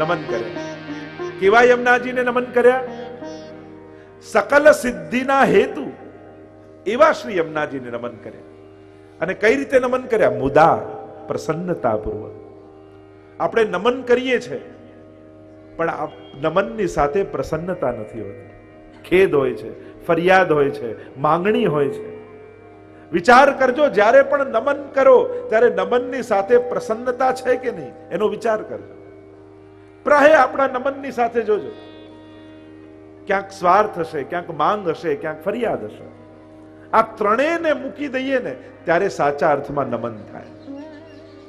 નમન કર્યા કેવા યમુનાજીને નમન કર્યા? સકલ સિદ્ધિના હેતુ એવા શ્રી યમુનાજીને નમન કર્યા. અને કઈ રીતે નમન કર્યા? મુદા, પ્રસન્નતાપૂર્વક. આપણે નમન કરીએ છીએ પણ નમનની સાથે પ્રસન્નતા નથી હોતી. ખેદ હોય છે, ફરિયાદ હોય છે, માંગણી હોય છે. વિચાર કરજો, જ્યારે પણ નમન કરો, ત્યારે નમનની સાથે પ્રસન્નતા છે કે નહીં? એનો વિચાર કરજો. પ્રાય આપણા નમનની સાથે જોજો. ક્યાંક સ્વાર્થ હશે, ક્યાંક માંગ હશે, ક્યાંક ફરિયાદ હશે. આ ત્રણેયને મૂકી દઈએ ને, ત્યારે સાચા અર્થમાં નમન થાય.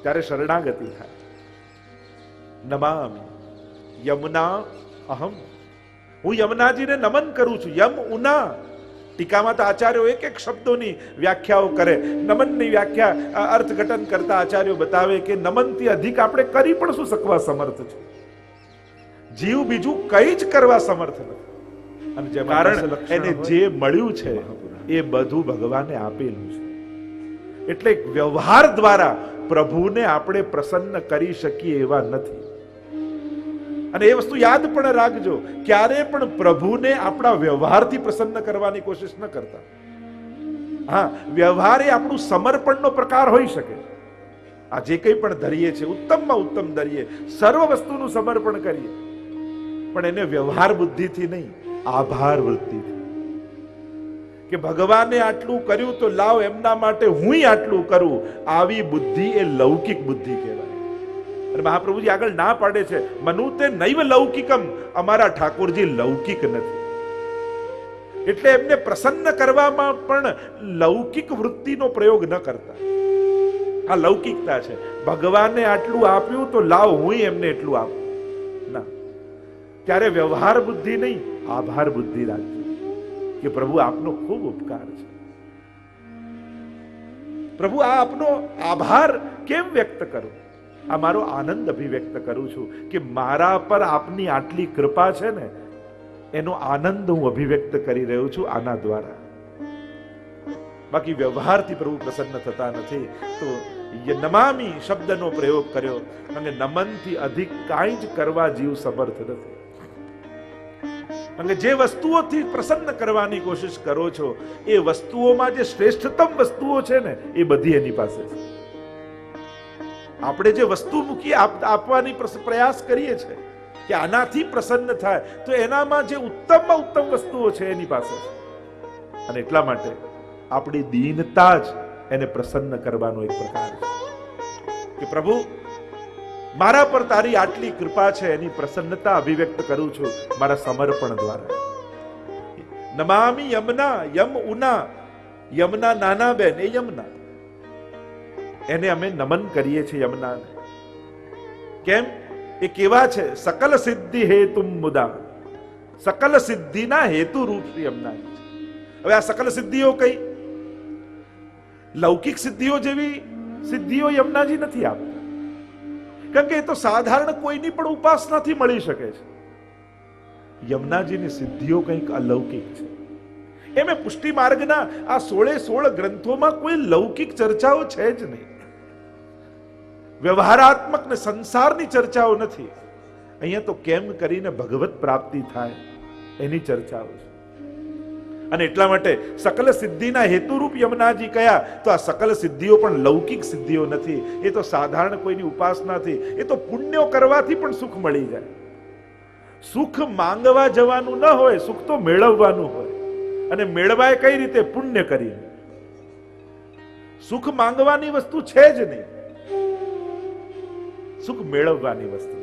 ત્યારે શરણાગતિ થાય. નમામી યમુના અહમ. હું યમુનાજીને નમન કરું છું. યમ ઉના. ટીકામાં તો આચાર્યો એક એક શબ્દોની વ્યાખ્યાઓ કરે. નમનની વ્યાખ્યા અર્થઘટન કરતા આચાર્યો બતાવે કે નમનથી અધિક આપણે કરી પણ શું શકવા સમર્થ છે? જીવ બીજું કઈ જ કરવા સમર્થ નથી. કારણ એને જે મળ્યું છે એ બધું ભગવાને આપેલું છે. એટલે વ્યવહાર દ્વારા પ્રભુને આપણે પ્રસન્ન કરી શકીએ એવા નથી. અને એ વસ્તુ યાદ પણ રાખજો ક્યારે પણ પ્રભુને આપણા વ્યવહારથી પ્રસન્ન કરવાની કોશિશ ન કરતા. હા વ્યવહાર એ આપણું સમર્પણનો પ્રકાર હોઈ શકે. આ જે કંઈ પણ ધરીએ છે ઉત્તમમાં ઉત્તમ ધરીએ સર્વ વસ્તુનું સમર્પણ કરીએ. પણ એને વ્યવહાર બુદ્ધિથી નહીં, આભાર વૃત્તિથી. કે ભગવાને આટલું કર્યું તો લાવ એમના માટે હું આટલું કરું, આવી બુદ્ધિ એ લૌકિક બુદ્ધિ કહેવાય. અને મહાપ્રભુજી આગળ ના પાડે છે, મનુ તે નૈવ લૌકિકમ, અમારા ઠાકોરજી લૌકિક નથી. એટલે એમને પ્રસન્ન કરવામાં પણ લૌકિક વૃત્તિનો પ્રયોગ ન કરતા. આ લૌકિકતા છે. ભગવાને આટલું આપ્યું તો લાવ હું એમને એટલું આપું. ત્યારે વ્યવહાર બુદ્ધિ નહીં, આભાર બુદ્ધિ રાખજો કે પ્રભુ આપનો ખૂબ ઉપકાર છે. પ્રભુ, આ આપનો આભાર કેમ વ્યક્ત કરું? આ મારો આનંદ અભિવ્યક્ત કરું છું કે મારા પર આપની આટલી કૃપા છે ને, એનો આનંદ હું અભિવ્યક્ત કરી રહ્યો છું આના દ્વારા. બાકી વ્યવહારથી પ્રભુ પ્રસન્ન થતા નથી, તો નમામી શબ્દનો પ્રયોગ કર્યો અને નમનથી અધિક કાંઈ જ કરવા જીવ સમર્થ નથી. અને જે વસ્તુઓથી પ્રસન્ન કરવાની કોશિશ કરો છો, એ વસ્તુઓમાં જે શ્રેષ્ઠતમ વસ્તુઓ છે ને, એ બધી એની પાસે છે. આપણે જે વસ્તુ મૂકી આપ- આપવાની પ્રયાસ કરીએ છીએ કે આનાથી પ્રસન્ન થાય, તો એનામાં જે ઉત્તમમાં ઉત્તમ વસ્તુઓ છે એની પાસે છે. અને એટલા માટે આપણી દીનતા જ એને પ્રસન્ન કરવાનો એક પ્રકાર છે. કે પ્રભુ મારા પર તારી આટલી કૃપા છે એની પ્રસન્નતા અભિવ્યક્ત કરું છું મારા સમર્પણ દ્વારા. નમામી યમના, યમ ઉના, યમના નાના બેન, એ યમના. એને અમે નમન કરીએ છીએ યમનાને. કેમ? એ કેવા છે? સકલ સિદ્ધિ હેતુ મુદા. સકલ સિદ્ધિના હેતુ રૂપ શ્રી યમુનાજી હવે આ સકલ સિદ્ધિઓ કઈ? લૌકિક સિદ્ધિઓ જેવી સિદ્ધિઓ યમનાજી નથી આપતા. કારણ કે એ તો સાધારણ કોઈની પણ ઉપાસનાથી મળી શકે છે. યમુનાજીની સિદ્ધિઓ કંઈક અલૌકિક છે. એમે પુષ્ટિ માર્ગના આ સોળે સોળ ગ્રંથોમાં કોઈ લૌકિક ચર્ચાઓ છે જ નહીં. વ્યવહારાત્મક ને સંસારની ચર્ચાઓ નથી. અહીંયા તો કેમ કરીને ભગવત પ્રાપ્તિ થાય એની ચર્ચાઓ છે. અને એટલા માટે સકલ સિદ્ધિના હેતુરૂપ યમુનાજી કયા? તો આ સકલ સિદ્ધિઓ પણ લૌકિક સિદ્ધિઓ નથી. એ તો સાધારણ કોઈની ઉપાસનાથી એ તો પુણ્યો કરવાથી પણ સુખ મળી જાય. સુખ માંગવા જવાનું ન હોય, સુખ તો મેળવવાનું હોય. અને મેળવાય કઈ રીતે? પુણ્ય કરીને. સુખ માંગવાની વસ્તુ છે જ નહીં. સુખ મેળવવાની વસ્તુ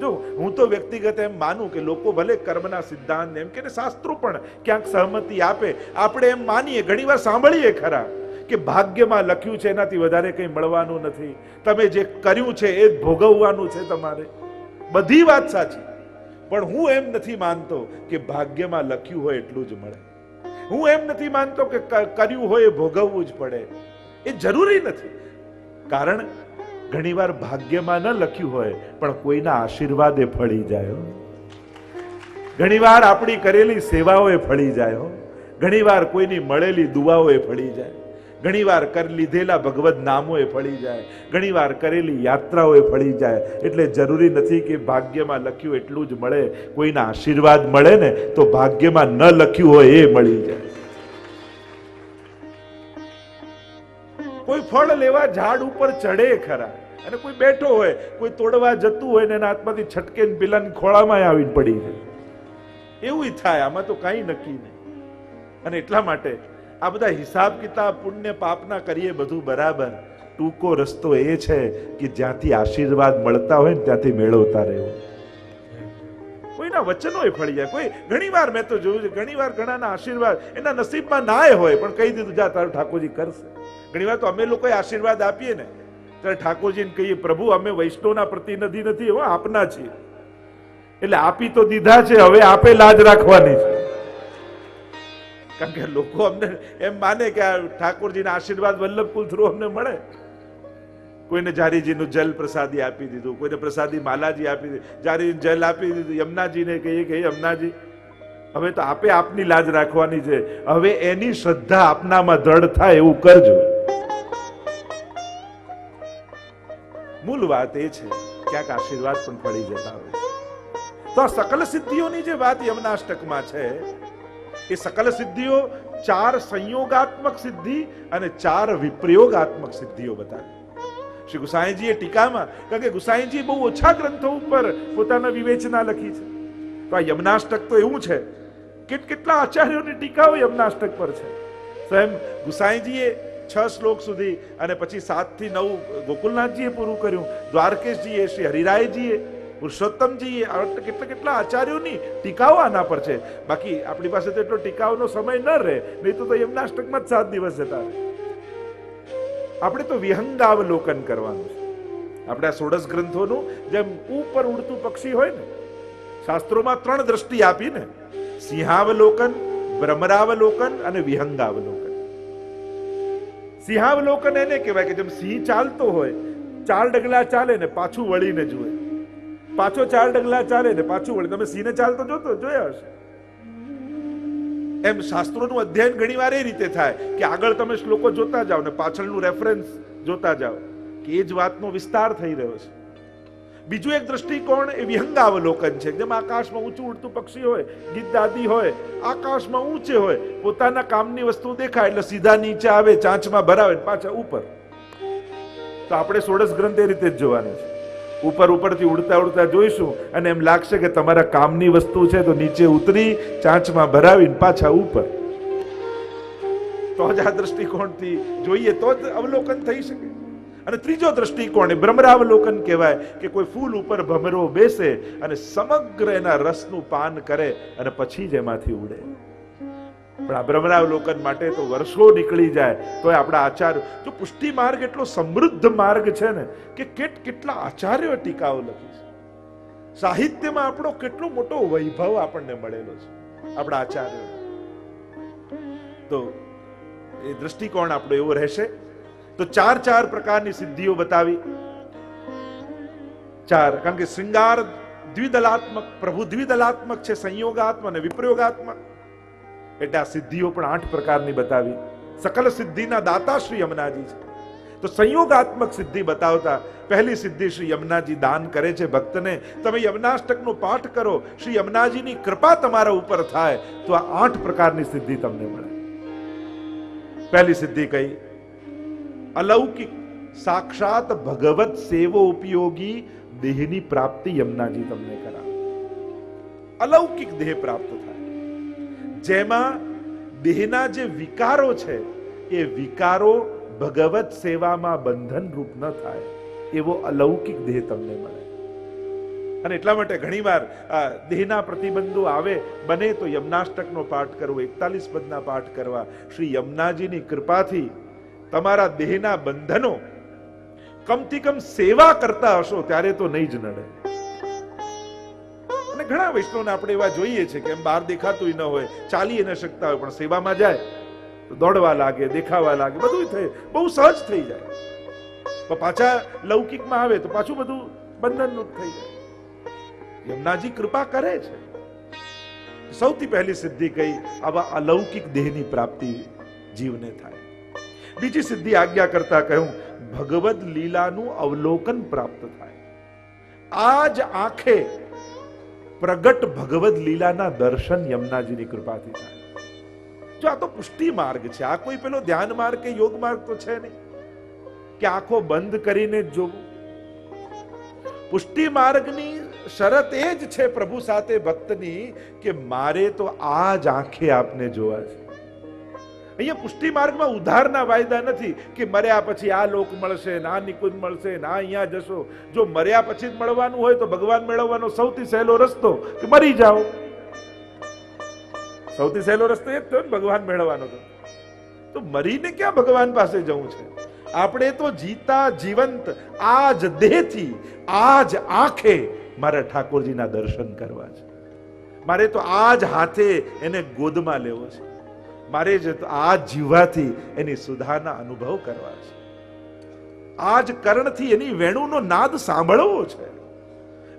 જો હું તો વ્યક્તિગત એમ માનું કે લોકો ભલે કર્મના સિદ્ધાંત એમ કે શાસ્ત્રો પણ ક્યાંક સહમતિ આપે, આપણે એમ માનીએ, ઘણીવાર સાંભળીએ ખરા કે ભાગ્યમાં લખ્યું છે એનાથી વધારે કંઈ મળવાનું નથી. તમે જે કર્યું છે એ ભોગવવાનું છે તમારે. બધી વાત સાચી. પણ હું એમ નથી માનતો કે ભાગ્યમાં લખ્યું હોય એટલું જ મળે. હું એમ નથી માનતો કે, કર્યું હોય એ ભોગવવું જ પડે. એ જરૂરી નથી. કારણ ઘણીવાર ભાગ્યમાં ન લખ્યું હોય, પણ કોઈના આશીર્વાદે ફળી જાય. ઘણીવાર આપણી કરેલી સેવાઓએ ફળી જાય ઘણીવાર કોઈની મળેલી દુવાઓએ ફળી જાય. ઘણીવાર કર લીધેલા ભગવદ નામોએ ફળી જાય. ઘણીવાર કરેલી યાત્રાઓએ ફળી જાય. એટલે જરૂરી નથી કે ભાગ્યમાં લખ્યું એટલું જ મળે. કોઈના આશીર્વાદ મળે ને તો ભાગ્યમાં ન લખ્યું હોય એ મળી જાય. કોઈ ફળ લેવા ઝાડ ઉપર ચડે ખરા. અને કોઈ બેઠો હોય, કોઈ તોડવા જતું હોય ને એના હાથમાંથી છટકે પેલાની ખોળામાં આવીને પડી જાય એવું થાય, આમાં તો કાંઈ નક્કી નહીં. અને એટલા માટે આ બધા હિસાબ કિતાબ, પુણ્ય, પાપના કરીએ બધું બરાબર. ટૂંકો રસ્તો એ છે કે જ્યાંથી આશીર્વાદ મળતા હોય ને ત્યાંથી મેળવતા રહેવું. કોઈના વચનો ફળી જાય કોઈ ઘણીવાર મેં તો જોયું છે, ઘણીવાર ઘણાના આશીર્વાદ એના નસીબમાં નાય હોય, પણ કહી દીધું, જા, તારું ઠાકોરજી કરશે. ઘણીવાર તો અમે લોકોએ આશીર્વાદ આપીએ ને. ત્યારે ઠાકોરજીને કહીએ, પ્રભુ, અમે વૈષ્ણવના પ્રતિનિધિ નથી, હો, આપના છીએ. એટલે આપી તો દીધા છે, હવે આપે લાજ રાખવાની છે. કારણ કે લોકો અમને એમ માને કે આ ઠાકોરજીના આશીર્વાદ વલ્લભકુલ થ્રુ અમને મળે. કોઈને જારીજીનું જલ પ્રસાદી આપી દીધું, કોઈને પ્રસાદી માલાજી આપી દીધું જારી જલ આપી દીધું, યમનાજીને કહીએ કે યમનાજી, હવે તો આપે આપની લાજ રાખવાની છે. હવે એની શ્રદ્ધા આપનામાં દ્રઢ થાય એવું કરજો. મૂળ વાત એ છે, ક્યાંક આશીર્વાદ પણ પડી જતા હોય. તો આ સકલ સિદ્ધિઓની જે વાત યમનાષ્ટકમાં છે, એ સકલ સિદ્ધિઓ ચાર સંયોગાત્મક સિદ્ધિ અને ચાર વિપ્રયોગાત્મક સિદ્ધિઓ બતાવી. શ્રી ગુસાઈજીએ ટીકામાં, કારણ કે ગુસાઈજી બહુ ઓછા ગ્રંથો ઉપર પોતાના વિવેચના લખી છે. તો આ યમનાષ્ટક તો એવું છે, કે કેટલા આચાર્યોની ટીકાઓ યમનાષ્ટક પર છે. સ્વયં ગુસાઈજીએ છ શ્લોક સુધી અને પછી સાતથી નવ ગોકુલનાથજીએ પૂરું કર્યું, દ્વારકેશજીએ, શ્રી હરિરાયજીએ, પુરુષોત્તમજીએ કેટલા કેટલા આચાર્યોની ટીકાઓ આના પર છે. બાકી આપણી પાસે તો એટલો ટીકાઓનો સમય ન રહે, નહીં તો એમના યમનાષ્ટકમાં જ સાત દિવસ જતા આપણે તો વિહંગાવલોકન કરવાનું છે. આપણે સોળસ ગ્રંથોનું જેમ ઉપર ઉડતું પક્ષી હોય ને, શાસ્ત્રોમાં ત્રણ દ્રષ્ટિ આપીને, સિંહાવલોકન ભ્રમરાવલોકન અને વિહંગાવલોકન. સિંહાવલોકન એને કહેવાય કે જેમ સિંહ ચાલતો હોય, ચાર ડગલા ચાલે ને પાછું વળીને જુએ. પાછો ચાર ડગલા ચાલે ને પાછું વળી. તમે સિંહને ચાલતો જોતો, જોયા હશે. એમ શાસ્ત્રોનું અધ્યયન ઘણીવાર એ રીતે થાય કે આગળ તમે શ્લોકો જોતા જાઓ ને પાછળનું રેફરન્સ જોતા જાઓ, કે એ જ વાતનો વિસ્તાર થઈ રહ્યો છે. બીજું એક દ્રષ્ટિકોણ એ વિહંગાવલોકન છે. જેમ આકાશમાં ઊંચું ઉડતું પક્ષી હોય ગીતદાદી હોય, આકાશમાં ઊંચે હોય, પોતાના કામની વસ્તુ દેખાય એટલે સીધા નીચે આવે, ચાંચમાં ભરાવે પાછા ઉપર. તો આપણે સોળસ ગ્રંથ એ રીતે જ જોવાના છે. ઉપર ઉપરથી ઉડતા ઉડતા જોઈશું અને એમ લાગશે કે તમારા કામની વસ્તુ છે તો નીચે ઉતરી, ચાંચમાં ભરાવીને પાછા ઉપર. તો જ આ દ્રષ્ટિકોણથી જોઈએ તો જ અવલોકન થઈ શકે. અને ત્રીજો દ્રષ્ટિકોણ એ ભ્રમરાવલોકન કહેવાય કે કોઈ ફૂલ ઉપર ભમરો બેસે અને સમગ્ર એના રસનું પાન કરે અને પછી જ એમાંથી ઉડે. પણ આ બ્રહ્મરાવલોકન માટે તો વર્ષો નીકળી જાય તો આપણા આચાર્ય જો પુષ્ટિ માર્ગ એટલો સમૃદ્ધ માર્ગ છે ને, કે કેટ કેટલા આચાર્યો ટીકાઓ લખી છે. સાહિત્યમાં આપણો કેટલો મોટો વૈભવ આપણને મળેલો છે, આપણા આચાર્યો તો એ દ્રષ્ટિકોણ આપણો એવો રહેશે. તો ચાર ચાર પ્રકારની સિદ્ધિઓ બતાવી. ચાર, કારણ કે શૃંગાર દ્વિદલાત્મક, પ્રભુ દ્વિદલાત્મક છે, સંયોગાત્મક અને વિપ્રયોગાત્મક. એટલે આ સિદ્ધિઓ પણ આઠ પ્રકારની બતાવી. સકલ સિદ્ધિના દાતા શ્રી યમુનાજી છે. તો સંયોગાત્મક સિદ્ધિ બતાવતા પહેલી સિદ્ધિ શ્રી યમુનાજી દાન કરે છે ભક્તને. તમે યમનાષ્ટકનો પાઠ કરો, શ્રી યમુનાજીની કૃપા તમારા ઉપર થાય, તો આ આઠ પ્રકારની સિદ્ધિ તમને મળે. પહેલી સિદ્ધિ કઈ? અલૌકિક સાક્ષાત ભગવત સેવો ઉપયોગી દેહની પ્રાપ્તિ યમુનાજી તમને કરાવે અલૌકિક દેહ પ્રાપ્ત થાય જેમાં દેહના જે વિકારો છે એ વિકારો ભગવત સેવામાં બંધન રૂપ ન થાય એવો અલૌકિક દેહ તમને મળે અને એટલા માટે ઘણીવાર દેહના પ્રતિબંધો આવે, બને તો યમનાષ્ટકનો પાઠ કરવો, એકતાલીસ પદના પાઠ કરવા, શ્રી યમનાજીની કૃપાથી તમારા દેહના બંધનો કમથી કમ સેવા કરતા હશો, ત્યારે તો નહીં જ નડે. અને ઘણા વૈષ્ણવને આપણે એવા જોઈએ છે કે એમ બહાર દેખાતું ન હોય, ચાલી ન શકતા હોય, પણ સેવામાં જાય, તો દોડવા લાગે, દેખાવા લાગે બધું થઈ બહુ સહજ થઈ જાય. પાછા લૌકિકમાં આવે તો પાછું બધું બંધનનું જ થઈ જાય. યમુનાજી કૃપા કરે છે. સૌથી પહેલી સિદ્ધિ કઈ, આવા અલૌકિક દેહની પ્રાપ્તિ જીવને થાય. બીજી સિદ્ધિ આજ્ઞા કરતા કહ્યું, ભગવદ લીલાનું અવલોકન પ્રાપ્ત થાય. આ જ આંખે પ્રગટ ભગવદ લીલાના દર્શન યમુનાજીની કૃપાથી થાય. જો આ તો પુષ્ટિ માર્ગ છે. આ કોઈ પેલો ધ્યાન માર્ગ કે યોગ માર્ગ તો છે નહીં. કે આંખો બંધ કરીને જ જોવું. પુષ્ટિ માર્ગની શરત એ જ છે પ્રભુ સાથે ભક્તની કે મારે તો આ જ આંખે આપને જોવા છે. અહીંયા પુષ્ટિ માર્ગમાં ઉધારના વાયદા નથી કે મર્યા પછી આ લોક મળશે ના નિકુંજ મળશે ના અહીંયા જશો. જો મર્યા પછી જ મળવાનું હોય તો ભગવાન મેળવવાનો સૌથી સહેલો રસ્તો કે મરી જાઓ. સૌથી સહેલો રસ્તો એ જ થયો ભગવાન મેળવવાનો તો તો મરીને ક્યાં ભગવાન પાસે જવું છે? આપણે તો જીતા જીવંત આ જ દેહથી આ જ આંખે મારા ઠાકોરજીના દર્શન કરવા છે. મારે તો આ જ હાથે એને ગોદમાં લેવો છે. મારે જ આ જીવવાથી એની સુધાના અનુભવ કરવા છે. આ જ કર્ણથી એની વેણુનો નાદ સાંભળવો છે.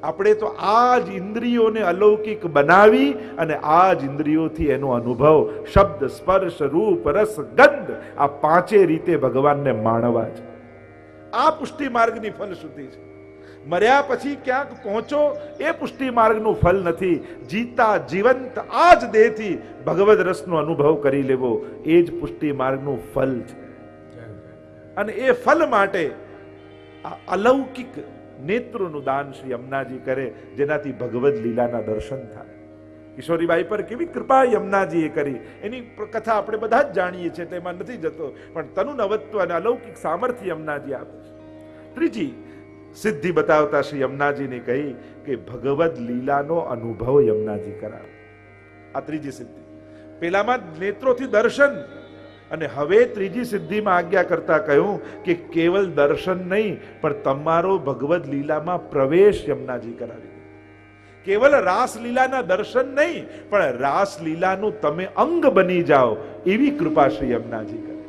આપણે તો આ જ ઇન્દ્રિયોને અલૌકિક બનાવી અને આ જ ઇન્દ્રિયોથી એનો અનુભવ શબ્દ, સ્પર્શ, રૂપ, રસ, ગંધ આ પાંચે રીતે ભગવાનને માણવા છે. આ પુષ્ટિ માર્ગની ફલશ્રુતિ છે. મર્યા પછી ક્યાંક પહોંચો, એ પુષ્ટિ માર્ગનું ફલ નથી. જીતા જીવંત આ જ દેહથી ભગવદ રસનો અનુભવ કરી લેવો. એ જ પુષ્ટિ માર્ગનું ફલ છે. અને એ ફલ માટે અલૌકિક નેત્રોનું દાન શ્રી યમુનાજી કરે, જેનાથી ભગવદ લીલાના દર્શન થાય. કિશોરીબાઈ પર કેવી કૃપા યમુનાજીએ કરી. એની કથા આપણે બધા જ જાણીએ છીએ, તેમાં નથી જતો. પણ તનુ નવત્વ અને અલૌકિક સામર્થ્ય યમુનાજી આપે છે. ત્રીજી સિદ્ધિ બતાવતા શ્રી યમુનાજીને કહી કે ભગવદ લીલાનો અનુભવ યમુનાજી કરાવે. આ ત્રીજી સિદ્ધિ. પેલામાં નેત્રોથી દર્શન અને હવે ત્રીજી સિદ્ધિમાં આજ્ઞા કરતા કહ્યું કે કેવલ દર્શન નહીં, પણ તમારો ભગવદ લીલામાં પ્રવેશ યમુનાજી કરાવી કેવલ રાસલીલાના દર્શન નહીં, પણ રાસલીલાનું તમે અંગ બની જાઓ એવી કૃપા શ્રી યમુનાજી કરે.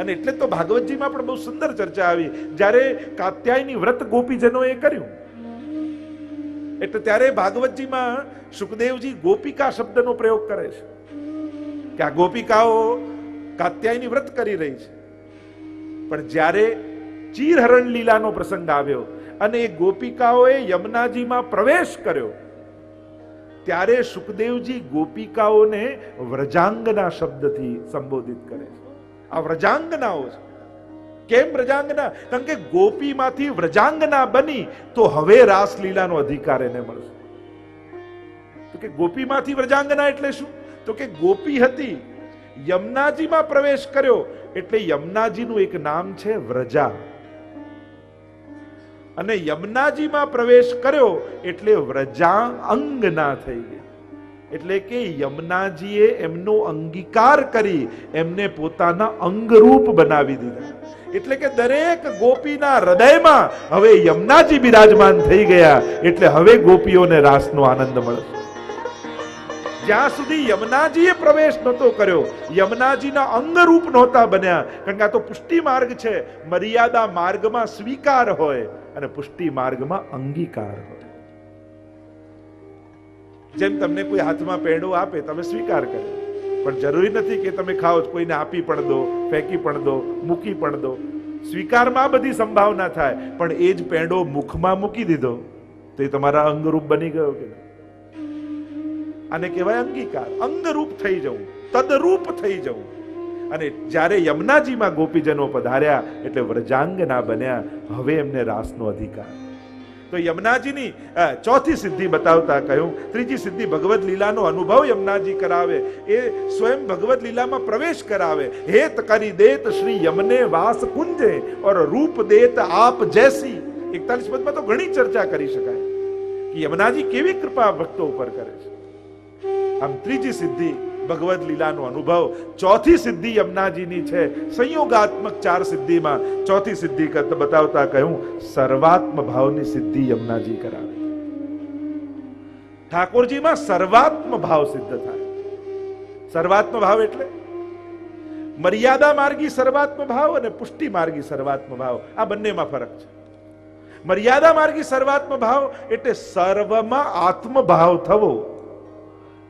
અને એટલે તો ભાગવતજીમાં પણ બહુ સુંદર ચર્ચા આવી. જ્યારે કાત્યાયની વ્રત ગોપીજનોએ કર્યું, એટલે ત્યારે ભાગવતજીમાં સુખદેવજી ગોપિકા શબ્દનો પ્રયોગ કરે છે. કે આ ગોપિકાઓ કાત્યાયની વ્રત કરી રહી છે. પણ જ્યારે ચીરહરણ લીલાનો પ્રસંગ આવ્યો અને એ ગોપિકાઓએ યમુનાજીમાં પ્રવેશ કર્યો, ત્યારે સુખદેવજી ગોપિકાઓને વ્રજાંગના શબ્દથી સંબોધિત કરે છે. આ વ્રજાંગનાઓ છે. કેમ વ્રજાંગના? કારણ કે ગોપીમાંથી વ્રજાંગના બની તો હવે રાસલીલાનો અધિકાર એને મળશે. તો કે ગોપીમાંથી વ્રજાંગના એટલે શું? તો કે ગોપી હતી, યમુનાજીમાં પ્રવેશ કર્યો, એટલે યમુનાજીનું એક નામ છે વ્રજા. અને યમુનાજીમાં પ્રવેશ કર્યો, એટલે વ્રજા અંગના થઈ ગઈ એટલે કે યમુનાજીએ એમનો અંગીકાર કરી એમને પોતાના અંગરૂપ બનાવી દીધા. એટલે કે દરેક ગોપીના હૃદયમાં હવે યમુનાજી બિરાજમાન થઈ ગયા, એટલે હવે ગોપીઓને રાસનો આનંદ મળશે જ્યાં સુધી યમુનાજીએ પ્રવેશ નહોતો કર્યો, યમુનાજીના અંગરૂપ નહોતા બન્યા, કારણ કે આ તો પુષ્ટિ માર્ગ છે, મર્યાદા માર્ગમાં સ્વીકાર હોય અને પુષ્ટિ માર્ગમાં અંગીકાર હોય. જેમ તમને કોઈ હાથમાં પેંડો આપે, તમે સ્વીકાર કરો. પણ જરૂરી નથી કે તમે ખાઓ કોઈને આપી પણ દો, ફેંકી પણ દો, મૂકી પણ દો. સ્વીકારમાં બધી સંભાવના થાય, પણ એ જ પેંડો મુખમાં મૂકી દીધો, તો એ તમારા અંગરૂપ બની ગયો કે આને કહેવાય અંગીકાર. અંગરૂપ થઈ જવું, તદરૂપ થઈ જવું. અને જ્યારે યમુનાજીમાં ગોપીજનો પધાર્યા, એટલે વ્રજાંગના બન્યા, હવે એમને રાસનો અધિકાર. તો યમુનાજીની અ, ચોથી સિદ્ધિ બતાવતા કહ્યું ત્રીજી સિદ્ધિ ભગવદ લીલાનો અનુભવ યમુનાજી કરાવે એ સ્વયં ભગવદ લીલામાં પ્રવેશ કરાવે હેત કરી દેત શ્રી યમને વાસ કુંજે ઓર રૂપ દેત આપ જૈસી એકતાલીસ પદમાં તો ઘણી ચર્ચા કરી શકાય કે યમુનાજી કેવી કૃપા ભક્તો ઉપર કરે છે. આમ ત્રીજી સિદ્ધિ ભગવદ લીલાનો અનુભવ. ચોથી સિદ્ધિ યમુનાજીની છે. સંયોગાત્મક ચાર સિદ્ધિમાં ચોથી સિદ્ધિ બતાવતા કહ્યું, સર્વાત્મ ભાવની સિદ્ધિ યમુનાજી કરાવે. ઠાકોરજીમાં સર્વાત્મ ભાવ સિદ્ધ થાય. સર્વાત્મ ભાવ એટલે? મર્યાદા માર્ગી સર્વાત્મ ભાવ અને પુષ્ટિ માર્ગી સર્વાત્મ ભાવ. આ બંનેમાં ફરક છે. મર્યાદા માર્ગી સર્વાત્મ ભાવ એટલે સર્વમાં આત્મભાવ થવો.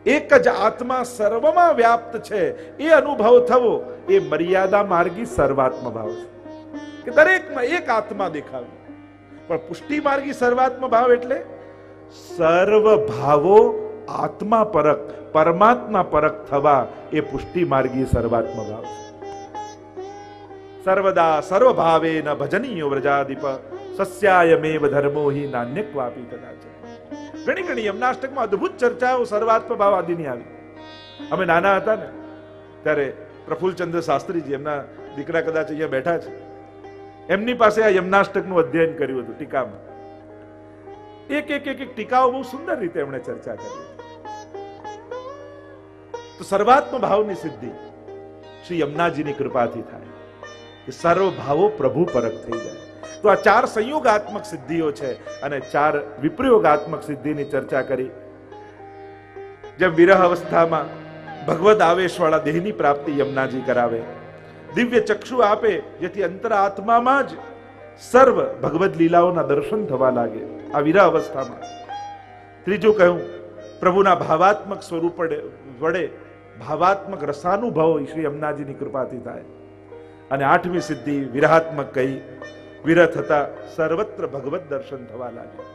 એક જ આત્મા સર્વમાં વ્યાપ્ત છે. એ અનુભવ થવો એ મર્યાદા માર્ગી સર્વાત્મ ભાવ છે. કે દરેકમાં એક આત્મા દેખાવે. પણ પુષ્ટિ માર્ગી સર્વાત્મ ભાવ એટલે સર્વ ભાવો આત્મા પરક, પરમાત્મા પરક થવા એ પુષ્ટિ માર્ગી સર્વાત્મ ભાવ છે. સર્વદા સર્વભાવે ન ભજનીયો વ્રજાધિપ સસ્યાયમેવ ધર્મો હિ નાન્યક્વાપી કદાચ. ઘણી ઘણી યમનાષ્ટકમાં અદભુત ચર્ચાઓ સર્વાત્મ ભાવ આવી. અમે નાના હતા ને, ત્યારે પ્રફુલ્લચંદ્ર શાસ્ત્રીજી એમના દીકરા કદાચ અહીંયા બેઠા છે. એમની પાસે આ યમનાષ્ટકનું અધ્યયન કર્યું હતું ટીકામાં. એક એક એક એક ટીકાઓ બહુ સુંદર રીતે એમણે ચર્ચા કરી. તો સર્વાત્મ ભાવની સિદ્ધિ શ્રી યમનાજીની કૃપાથી થાય કે સર્વ ભાવો પ્રભુ પરક થઈ જાય. તો આ ચાર સંયોગાત્મક સિદ્ધિઓ છે અને ચાર વિપ્રયોગાત્મક સિદ્ધિની ચર્ચા કરી. જેમ વિરહ અવસ્થામાં ભગવદ આવેશવાળા દેહની પ્રાપ્તિ યમુનાજી કરાવે. દિવ્ય ચક્ષુ આપે, જેથી અંતર આત્મામાં જ સર્વ ભગવદ લીલાઓના દર્શન થવા લાગે આ વિરહ અવસ્થામાં. ત્રીજું કહ્યું, પ્રભુના ભાવાત્મક સ્વરૂપ વડે- વડે ભાવાત્મક રસાનુભવ શ્રી યમુનાજીની કૃપાથી થાય. અને આઠમી સિદ્ધિ વિરાહાત્મક કહી વિરહ હતા સર્વત્ર ભગવત દર્શન થવા લાગ્યા.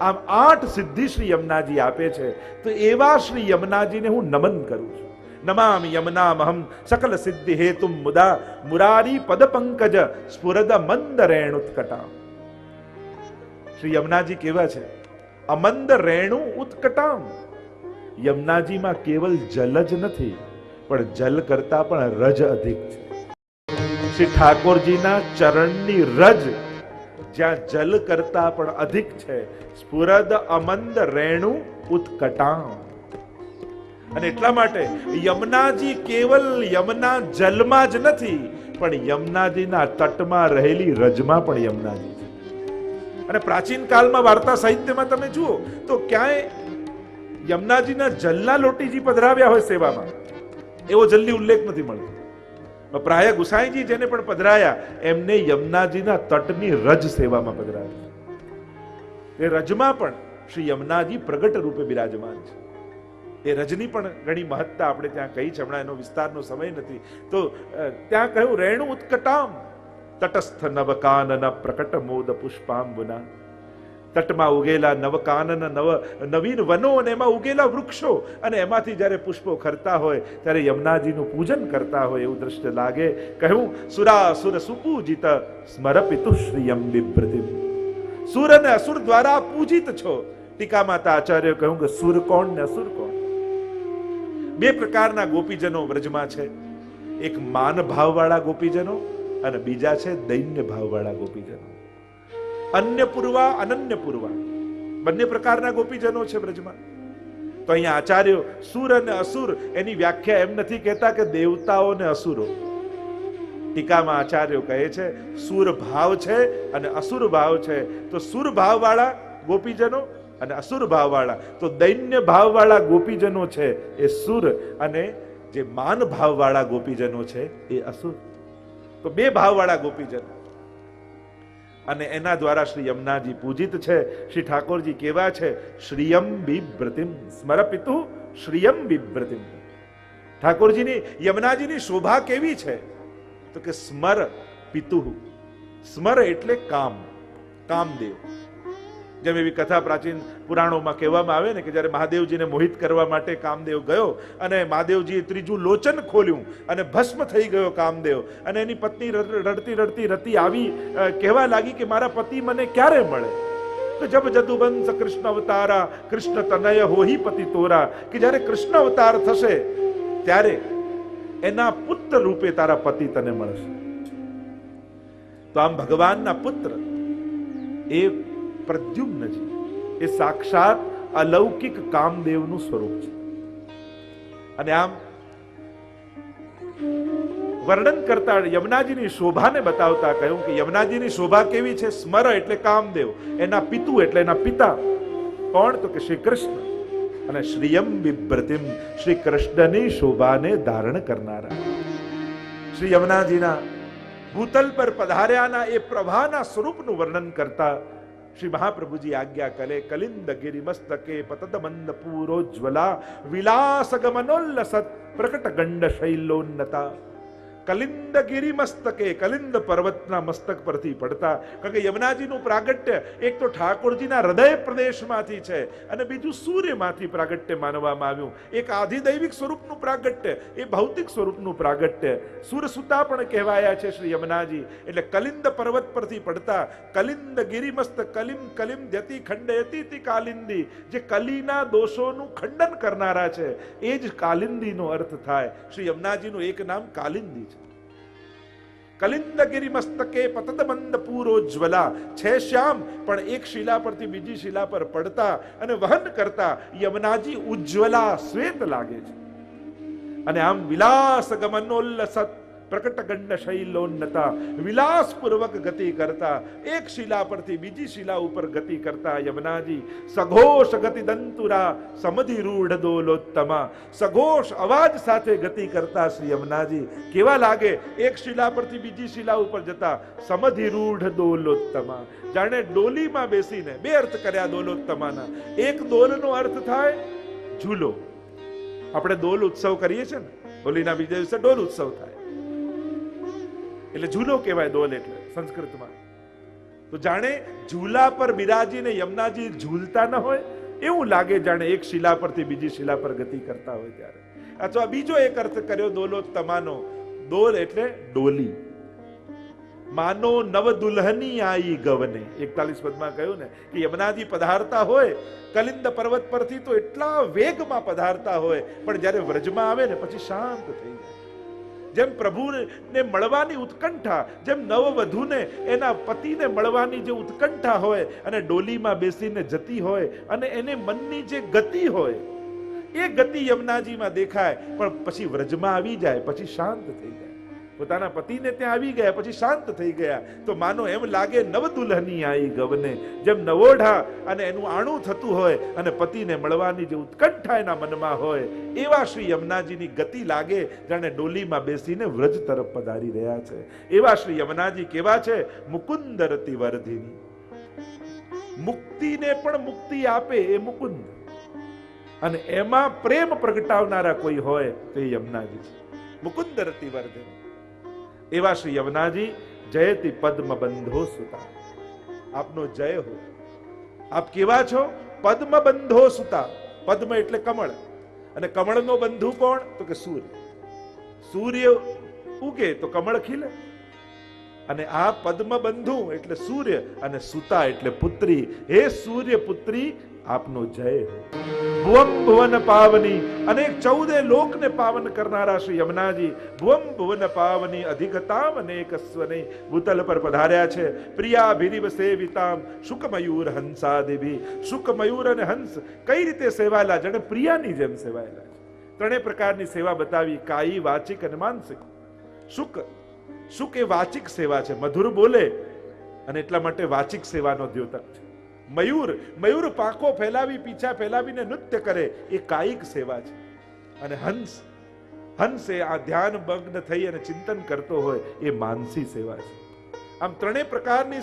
આમ આઠ સિદ્ધિ શ્રી યમુનાજી આપે છે, તો એવા શ્રી યમુનાજીને હું નમન કરું છું. નમામિ યમનામહમ સકલ સિદ્ધિ હેતુ મુદા મુરારી પદ પંકજ સ્ફુરદ મંદ રેણુત્કટા શ્રી યમુનાજી કેવા છે? અમંદ રેણુ ઉત્કટામ. યમુનાજીમાં કેવલ જલ જ નથી, પણ જલ કરતા પણ રજ અધિક છે. શ્રી ઠાકોરજીના ચરણની રજ જ્યાં જલ કરતા પણ અધિક છે. સ્ફુરદ અમંદ રેણુ ઉત્કટામ અને એટલા માટે યમુનાજી કેવલ યમુના જલમાં જ નથી, પણ યમુનાજીના તટમાં રહેલી રજમાં પણ યમુનાજી છે. અને પ્રાચીન કાળમાં વાર્તા સાહિત્યમાં તમે જુઓ, તો ક્યાંય યમુનાજીના જલના લોટીજી પધરાવ્યા હોય સેવામાં, એવો જલ્દી ઉલ્લેખ નથી મળતો. પ્રાય ગુસાઈજી જેને પણ પધરાયા, એમને યમુનાજીના તટની રજ સેવામાં પધરાવ્યા એ રજમાં પણ શ્રી યમુનાજી પ્રગટ રૂપે બિરાજમાન છે. એ રજની પણ ઘણી મહત્તા આપણે ત્યાં કહી છે, હમણાં એનો વિસ્તારનો સમય નથી. તો ત્યાં કહ્યું, રેણુ ઉત્કટામ, તટસ્થ નવકાનન પ્રકટ મોદ પુષ્પાંબુના. તટમાં ઉગેલા નવકાનન નવ નવીન વનો અને એમાં ઉગેલા વૃક્ષો. અને એમાંથી જ્યારે પુષ્પો ખરતા હોય, ત્યારે યમુનાજીનું પૂજન કરતા હોય એવું દ્રશ્ય લાગે. કહ્યું સુરાસુર સુપૂજિત સ્મરપિતુ શ્રીયમ બિભ્રતિમ. સુર અને અસુર દ્વારા પૂજિત છો. ટીકા માતા આચાર્ય કહ્યું કે સુર કોણ ને અસુર કોણ? બે પ્રકારના ગોપીજનો વ્રજમાં છે. એક માન ભાવવાળા ગોપીજનો અને બીજા છે દૈન્ય ભાવવાળા ગોપીજનો. અન્ય પૂર્વા અનન્ય પૂર્વા બંને પ્રકારના ગોપીજનો છે બ્રજમાં. તો અહીંયા આચાર્યો સુર અને અસુર, એની વ્યાખ્યા એમ નથી કહેતા કે દેવતાઓ ને અસુરો. ટીકામાં આચાર્યો કહે છે, સુર ભાવ છે અને અસુર ભાવ છે. તો સુર ભાવવાળા ગોપીજનો અને અસુર ભાવવાળા. તો દૈન્ય ભાવવાળા ગોપીજનો છે એ સુર અને જે માન ભાવવાળા ગોપીજનો છે એ અસુર. તો બે ભાવવાળા ગોપીજનો. અને એના દ્વારા શ્રી યમુનાજી પૂજિત છે. શ્રી ઠાકોરજી કેવા છે? શ્રીયમ બિબ્રતિમ સ્મરપિતુ શ્રીયમ બિબ્રતિમ ઠાકોરજીની, યમુનાજીની શોભા કેવી છે? તો કે સ્મર પિતુ સ્મર એટલે કામ. કામદેવ. જેમ એવી કથા પ્રાચીન પુરાણોમાં કહેવામાં આવે ને કે જ્યારે મહાદેવજીને મોહિત કરવા માટે કામદેવ ગયો અને મહાદેવજીએ ત્રીજું લોચન ખોલ્યું અને ભસ્મ થઈ ગયો કામદેવ અને એની પત્ની રડ- રડતી રડતી રતી આવી કહેવા લાગી કે મારા પતિ મને ક્યારે મળે? તો જબ જદુવંશ કૃષ્ણ અવતારા, કૃષ્ણ તનય હોહી પતિ તોરા, કે જ્યારે કૃષ્ણ અવતાર થશે, ત્યારે એના પુત્ર રૂપે તારા પતિ તને મળશે. તો આમ ભગવાનના પુત્ર એ પ્રદ્યુમ્નજી એ સાક્ષાત અલૌકિક કામદેવનું સ્વરૂપ છે. અને આમ વર્ણન કરતા યમુનાજીની શોભાને બતાવતા કહ્યું કે યમુનાજીની શોભા કેવી છે? સ્મર એટલે કામદેવ, એના પિતુ એટલે એના પિતા. કોણ? તો કે શ્રી કૃષ્ણ અને શ્રીયમ વિભ્રતિમ શ્રી કૃષ્ણની શોભાને ધારણ કરનારા. શ્રી યમુનાજીના ભૂતલ પર પધાર્યાના એ પ્રભાના સ્વરૂપનું વર્ણન કરતા શ્રી મહાપ્રભુજી આજ્ઞા કરે કલિંદ ગિરી મસ્તકે પતદ મંદ પૂરોજ્વલા વિલાસ ગમનોલ્લસત પ્રકટ ગંડ શૈલોન્નતા કલિંદ ગિરી મસ્તકે કલિંદ પર્વતના મસ્તક પરથી પડતા, કારણ કે યમુનાજીનું પ્રાગટ્ય એક તો ઠાકોરજીના હૃદય પ્રદેશમાંથી છે અને બીજું સૂર્યમાંથી પ્રાગટ્ય માનવામાં આવ્યું. એક આધિદૈવિક સ્વરૂપનું પ્રાગટ્ય, એ ભૌતિક સ્વરૂપનું પ્રાગટ્ય. સુરસુતા પણ કહેવાયા છે શ્રી યમુનાજી. એટલે કલિંદ પર્વત પરથી પડતા કલિંદ ગિરિમસ્ત કલિમ કલિમ દ્યતિ ખંડયતિ કાલિંદી, જે કલીના દોષોનું ખંડન કરનારા છે. એ જ કાલિંદીનો અર્થ થાય. શ્રી યમુનાજીનું એક નામ કાલિંદી છે. કલિંદગીરી મસ્તકે પતદમંદ પૂરોજ્વલા છે શ્યામ, પણ એક શિલા પરથી બીજી શિલા પર પડતા અને વહન કરતા યમનાજી ઉજ્જવલા શ્વેત લાગે છે. અને આમ વિલાસ ગમનોલ્લસત પ્રકટ ગંડ શૈલોન્નતા વિલાસપૂર્વક ગતિ કરતા, એક શિલા પરથી બીજી શિલા ઉપર ગતિ કરતા યમુનાજી, સઘોષ ગતિ દંતુરા સમધિ રૂઢ દોલોત્તમા, સઘોષ અવાજ સાથે ગતિ કરતા શ્રી યમુનાજી. કેવા લાગે? એક શિલા પરથી બીજી શિલા ઉપર જતા સમધિ રૂઢ દોલોત્તમા. જાણે ડોલીમાં બેસીને, બે અર્થ કર્યા દોલોત્તમાના. એક દોલનો અર્થ થાય, ઝૂલો. આપણે દોલ ઉત્સવ કરીએ છીએ ને, હોલીના બીજા દિવસે ડોલ ઉત્સવ થાય. એટલે ઝૂલો કહેવાય દોલ એટલે, સંસ્કૃતમાં. તો જાણે ઝૂલા પર બિરાજીને યમુનાજી ઝૂલતા ન હોય, એવું લાગે જાણે એક શિલા પરથી બીજી શિલા પર ગતિ કરતા હોય ત્યારે. અથવા બીજો એક અર્થ કર્યો દોલો તમાનો દોલ એટલે ડોલી. માનો નવ દુલ્હની આઈ ગવને. એકતાલીસ પદમાં કહ્યું ને, કે યમુનાજી પધારતા હોય, કલિંદ પર્વત પરથી તો એટલા વેગમાં પધારતા હોય, પણ જ્યારે વ્રજમાં આવે ને, પછી શાંત થઈ જેમ પ્રભુને મળવાની ઉત્કંઠા, જેમ નવવધુને એના પતિને મળવાની જે ઉત્કંઠા હોય અને ડોલીમાં બેસીને જતી હોય અને એને મનની જે ગતિ હોય, એ ગતિ યમુનાજીમાં દેખાય, પણ પછી વ્રજમાં આવી જાય, પછી શાંત થઈ જાય. પોતાના પતિને ત્યાં આવી ગયા, પછી શાંત થઈ ગયા. તો માનો એમ લાગે નવ દુલ્હની આવી ગવને. જેમ નવોઢા અને એનું આણું થતું હોય અને પતિને મળવાની જે ઉત્કંઠા એના મનમાં હોય, એવા શ્રી યમુનાજીની ગતિ લાગે જાણે ડોલીમાં બેસીને વ્રજ તરફ પધારી રહ્યા છે. એવા શ્રી યમુનાજી કેવા છે? મુકુંદરતી વર્ધિની. મુક્તિને પણ મુક્તિ આપે એ મુકુંદ. અને એમાં પ્રેમ પ્રગટાવનારા કોઈ હોય તો એ યમુનાજી છે. મુકુંદરતી વર્ધિની. એવા શ્રી યમુનાજી, જયતિ પદ્મ બંધો સુતા આપનો જય હો. આપ કેવા છો? પદ્મ બંધો સુતા પદ્મ એટલે કમળ. અને કમળનો બંધુ કોણ? તો કે સૂર્ય. સૂર્ય ઉગે તો કમળ ખીલે. અને આ પદ્મ બંધુ એટલે સૂર્ય અને સુતા એટલે પુત્રી. હે સૂર્ય પુત્રી આપનો જય ભુવમ ભુવન પાવની, અનેક ચૌદે લોકને પાવન કરનારા શ્રી યમુનાજી. ભુવમ ભુવન પાવની અધિકતામ અનેક સ્વને ભૂતલ પર પધાર્યા છે. પ્રિયા ભિરિવ સેવિતામ શુક મયુર હંસા દેવી શુક અને હંસ કઈ રીતે સેવાયેલા? જણે પ્રિયાની જેમ સેવાયેલા છે. ત્રણેય પ્રકારની સેવા બતાવી. કાયી, વાચિક અને માનસિક. શુક શુક એ વાચિક સેવા છે. મધુર બોલે અને એટલા માટે વાચિક સેવાનો દ્યોતક છે. મયુર મયુર પાંખો ફેલાવી, પીછા ફેલાવીને નૃત્ય કરે, એ કાયિક સેવા છે. અને હંસ હંસ આ ધ્યાન મગ્ન થઈ અને ચિંતન કરતો હોય, એ માનસી સેવા છે. આમ ત્રણેય પ્રકારની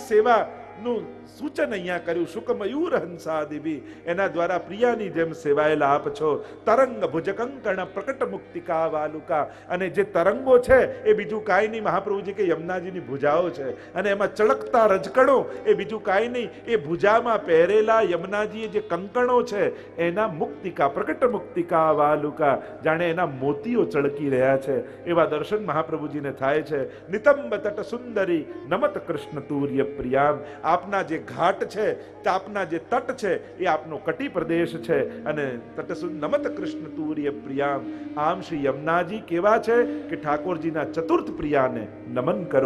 સેવાનું સૂચન અહીંયા કર્યું શુક મયુર હંસાદિવી એના દ્વારા પ્રિયાની જેમ સેવાયેલા આપ છો. તરંગ ભુજકંકણ પ્રકટ મુક્તિકા વાલુકા. અને જે તરંગો છે, એ બીજું કાંઈ નહીં. મહાપ્રભુજી કે યમુનાજીની ભુજાઓ છે. અને એમાં ચળકતા રજકણો, એ બીજું કાંઈ નહીં. એ ભુજામાં પહેરેલા યમુનાજીએ જે કંકણો છે, એના મુક્તિકા પ્રકટ મુક્તિકા વાલુકા. જાણે એના મોતીઓ ચળકી રહ્યા છે. એવા દર્શન મહાપ્રભુજીને થાય છે. નિતંબ તટ સુંદરી, નમત કૃષ્ણ તુર્ય પ્રિયામ. આપના જે ઘાટ છે આપના જે તટ છે, એ આપનો કટી પ્રદેશ છે. અને તટ સુ- નમત કૃષ્ણ તુર્ય પ્રિયામ. આમ શ્રી યમુનાજી કેવા છે કે ઠાકોરજીના ચતુર્થ પ્રિયાને નમન કરો.